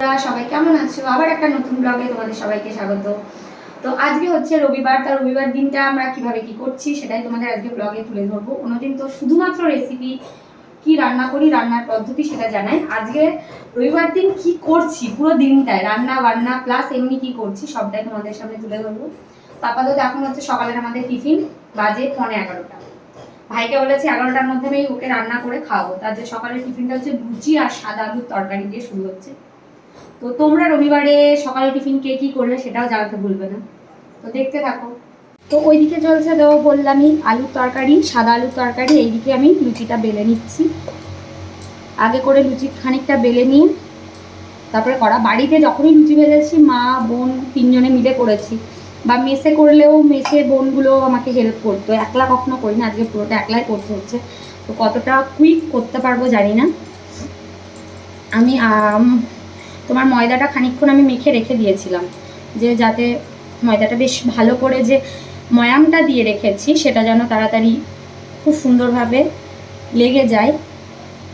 সবাই কেমন আছো? আবার একটা নতুন ব্লগে তোমাদের সবাইকে স্বাগত। তো আজকে হচ্ছে রবিবার তার রবিবার দিনটা আমরা কীভাবে কি করছি সেটাই তোমাদের আজকে ব্লগে তুলে ধরবো। কোনোদিন তো শুধুমাত্র রেসিপি কি রান্না করি, রান্নার পদ্ধতি সেটা জানাই। আজকে রবিবার দিন কি করছি, পুরো দিনটায় রান্না, বান্না প্লাস এমনি কি করছি, সবটাই তোমাদের সামনে তুলে ধরবো। আপাতত এখন হচ্ছে সকালের আমাদের টিফিন, বাজে পৌনে এগারোটা। ভাইকে বলেছি এগারোটার মধ্যে আমি ওকে রান্না করে খাওয়াবো। তার যে সকালের টিফিনটা হচ্ছে লুচি আর সাদা আলুর তরকারি দিয়ে শুরু হচ্ছে। তো তোমরা রবিবারে সকালে টিফিন কে কি করলে সেটাও জানাতে ভুলবে না। তো দেখতে থাকো। তো ওইদিকে চলছে তো বললামই আলুর তরকারি সাদা আলুর তরকারি এইদিকে আমি লুচিটা বেলে নিচ্ছি। আগে করে লুচি খানিকটা বেলে নিই। তারপরে করা বাড়িতে যখনই লুচি বেলেছি মা বোন তিনজনে মিলে করেছি। বা মেসে করলেও মেসে বোনগুলো আমাকে হেল্প করতো। একলা কখনো করি না আজকে পুরোটা একলাই করতে হচ্ছে। তো কতটা কুইক করতে পারব জানি না। আম, তোমার ময়দাটা খানিকক্ষণ আমি মেখে রেখে দিয়েছিলাম, যে যাতে ময়দাটা বেশ ভালো করে যে ময়ামটা দিয়ে রেখেছি, সেটা যেন তাড়াতাড়ি খুব সুন্দরভাবে লেগে যায়।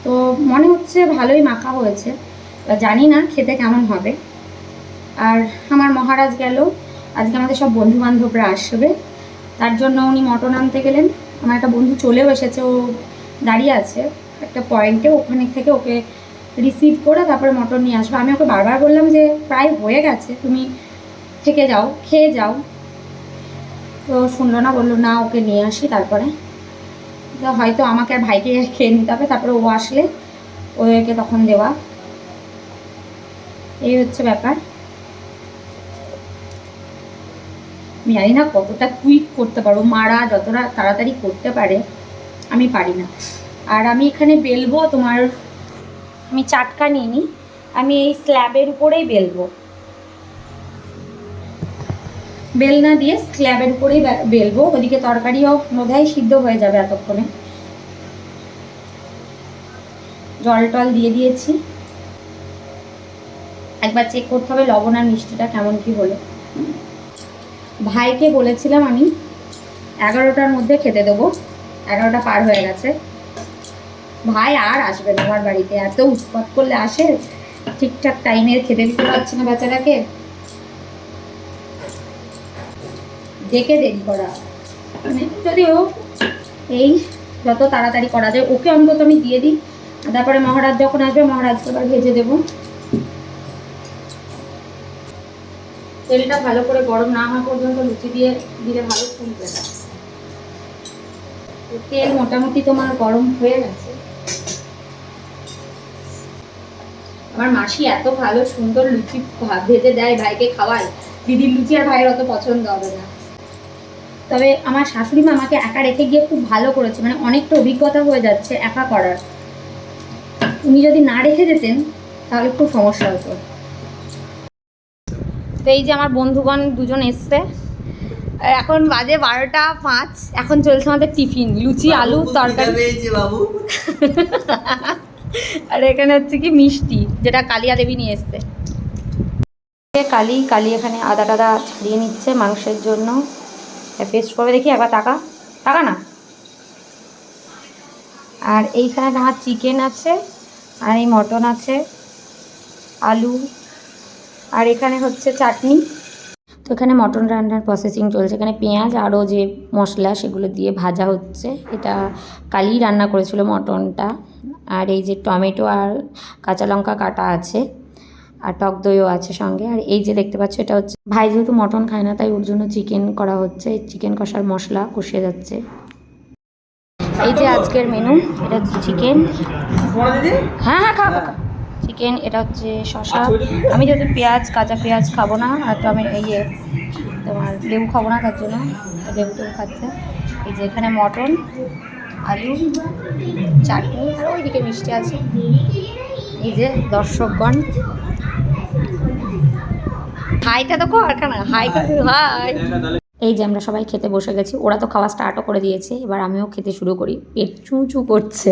তো মনে হচ্ছে ভালোই মাখা হয়েছে জানি না খেতে কেমন হবে। আর আমার মহারাজ গেল, আজকে আমাদের সব বন্ধু বান্ধবরা আসবে, তার জন্য উনি মটন আনতে গেলেন। আমার একটা বন্ধু চলেও এসেছে, ও দাঁড়িয়ে আছে, একটা পয়েন্টে, ওখানে থেকে ওকে রিসিভ করে তারপরে মটন নিয়ে আসব। আমি ওকে বারবার বললাম যে, প্রায় হয়ে গেছে, তুমি থেকে যাও, খেয়ে যাও। তো শুনলো না, বলল, না, ওকে নিয়ে আসি তারপরে। তো হয়তো আমাকে আর ভাইকে খেয়ে নিতে হবে, তারপরে ও আসলে ওকে তখন দেওয়া। এই হচ্ছে ব্যাপার। আমি জানি না কতটা কুইক করতে পারব, মারা যতটা তাড়াতাড়ি করতে পারে, আমি পারি না। আর আমি এখানে বেলবো তোমার আমি চাটকা নিয়ে নিই আমি এই স্ল্যাবের উপরেই বেলবো। বেলনা দিয়ে স্ল্যাবের উপরেই বেলবো, ওদিকে তরকারিও বোধহয় সিদ্ধ হয়ে যাবে এতক্ষণে। জল টল দিয়ে দিয়েছি। একবার চেক করতে হবে লবণ আর মিষ্টিটা কেমন কি হলো। ভাইকে বলেছিলাম আমি এগারোটার মধ্যে খেতে দেবো, এগারোটা পার হয়ে গেছে। ভাই আর আসবে না আমার বাড়িতে। এত উৎপাত করলে আসে? ঠিকঠাক টাইমে খেতে দিতে পারছে না বাচ্চাটাকে? ডেকে দেরি করা। মানে যদিও এই যত তাড়াতাড়ি করা যায়, ওকে অন্তত আমি দিয়ে দিই। তারপরে মহারাজ যখন আসবে, মহারাজকে আবার ভেজে দেবো। তেলটা ভালো করে গরম না হওয়া পর্যন্ত লুচি দিয়ে দিলে ভালো ফুলবে তেল মোটামুটি তোমার গরম হয়ে গেছে। আমার মাসি এত ভালো সুন্দর লুচি ভেজে দেয় ভাইকে খাওয়ায়। দিদির লুচি আর ভাইয়ের অত পছন্দ হবে না। তবে আমার শাশুড়ি মা আমাকে একা রেখে গিয়ে খুব ভালো করেছে মানে অনেকটা অভিজ্ঞতা হয়ে যাচ্ছে একা করার। উনি যদি না রেখে যেতেন তাহলে খুব সমস্যা হতো। তো এই যে আমার বন্ধুগণ দুজন এসছে। এখন বাজে বারোটা পাঁচ এখন চলছে আমাদের টিফিন লুচি আলু তরকারি। বাবু। আর এখানে হচ্ছে কি মিষ্টি, যেটা কালিয়া দেবী নিয়ে এসছে। কালি কালি এখানে আদা টাদা ছাড়িয়ে নিচ্ছে মাংসের জন্য। পেস্ট করে দেখি, একবার টাকা টাকা না। আর এইখানে তোমার চিকেন আছে, আর এই মটন আছে, আলু, আর এখানে হচ্ছে চাটনি। তো এখানে মটন রান্নার প্রসেসিং চলছে। এখানে পেঁয়াজ, আরও যে মশলা, সেগুলো দিয়ে ভাজা হচ্ছে। এটা কালি রান্না করেছিল মটনটা। আর এই যে টমেটো আর কাঁচা লঙ্কা কাটা আছে, আর টক দইও আছে সঙ্গে। আর এই যে দেখতে পাচ্ছ, এটা হচ্ছে ভাই যেহেতু মটন খায় না, তাই ওর জন্য চিকেন করা হচ্ছে। চিকেন কষার মশলা কষিয়ে যাচ্ছে। এই যে আজকের মেনু, এটা হচ্ছে চিকেন। হ্যাঁ হ্যাঁ খাব চিকেন, এটা হচ্ছে শশা আমি যেহেতু পেঁয়াজ, কাঁচা পেঁয়াজ খাব না, আর তো আমি ইয়ে তোমার লেবু খাব না, তার জন্য লেবু টেবু খাচ্ছে। এই যে এখানে মটন আলু, চাটনি, আর ওইদিকে মিষ্টি আছে। এই যে দর্শকগণ। হাইটা তো কর কেন হাই হাই। এই যে আমরা সবাই খেতে বসে গেছি, ওরা তো খাওয়া স্টার্টও করে দিয়েছে, এবার আমিও খেতে শুরু করি। পেট চুঁচু করছে।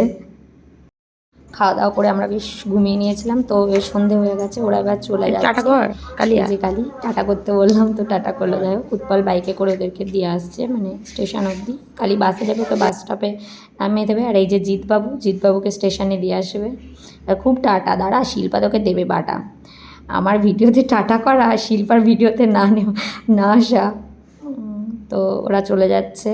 খাওয়া দাওয়া করে আমরা বেশ ঘুমিয়ে নিয়েছিলাম তো বেশ সন্ধে হয়ে গেছে ওরা এবার চলে যাচ্ছে। টাটা কর কালি আছে কালি টাটা করতে বললাম তো টাটা করল। যাই হোক উৎপল বাইকে করে ওদেরকে দিয়ে আসছে মানে স্টেশন অবধি। কালি বাসে যাবে ওকে বাস স্টপে নামিয়ে দেবে আর এই যে জিতবাবু জিতবাবুকে স্টেশনে দিয়ে আসবে। আর খুব টাটা দাঁড়া শিল্পা তোকে দেবে বাটা। আমার ভিডিওতে টাটা করা শিল্পার ভিডিওতে না নেওয়া না আসা। তো ওরা চলে যাচ্ছে।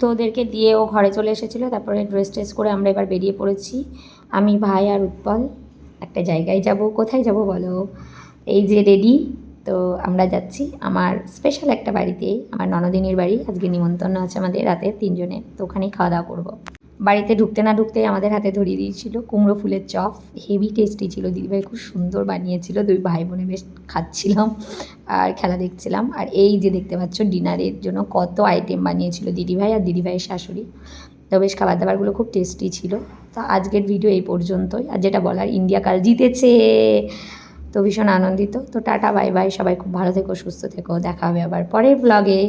তো ওদেরকে দিয়ে ও ঘরে চলে এসেছিল, তারপরে ড্রেস ট্রেস করে আমরা এবার বেরিয়ে পড়েছি। আমি, ভাই আর উৎপল, একটা জায়গায় যাব। কোথায় যাব বলো? এই যে রেডি তো আমরা যাচ্ছি আমার স্পেশাল একটা বাড়িতে, আমার ননদিনীর বাড়ি। আজকে নিমন্ত্রণ আছে আমাদের রাতে তিনজনে তো ওখানেই খাওয়া দাওয়া করব। বাড়িতে ঢুকতে না ঢুকতেই আমাদের হাতে ধরিয়ে দিয়েছিল। কুমড়ো ফুলের চপ, হেভি টেস্টি ছিল। দিদিভাই খুব সুন্দর বানিয়েছিল। দুই ভাই বোনে বেশ খাচ্ছিলাম আর খেলা দেখছিলাম। আর এই যে দেখতে পাচ্ছ, ডিনারের জন্য কত আইটেম বানিয়েছিল দিদিভাই আর দিদিভাইয়ের শাশুড়ি। তো বেশ খাবার দাবারগুলো খুব টেস্টি ছিল। তো আজকের ভিডিও এই পর্যন্তই। আর যেটা বলার ইন্ডিয়া কাল জিতেছে। তো ভীষণ আনন্দিত। তো টাটা বাই বাই সবাই খুব ভালো থেকো, সুস্থ থেকো। দেখা হবে আবার পরের ব্লগে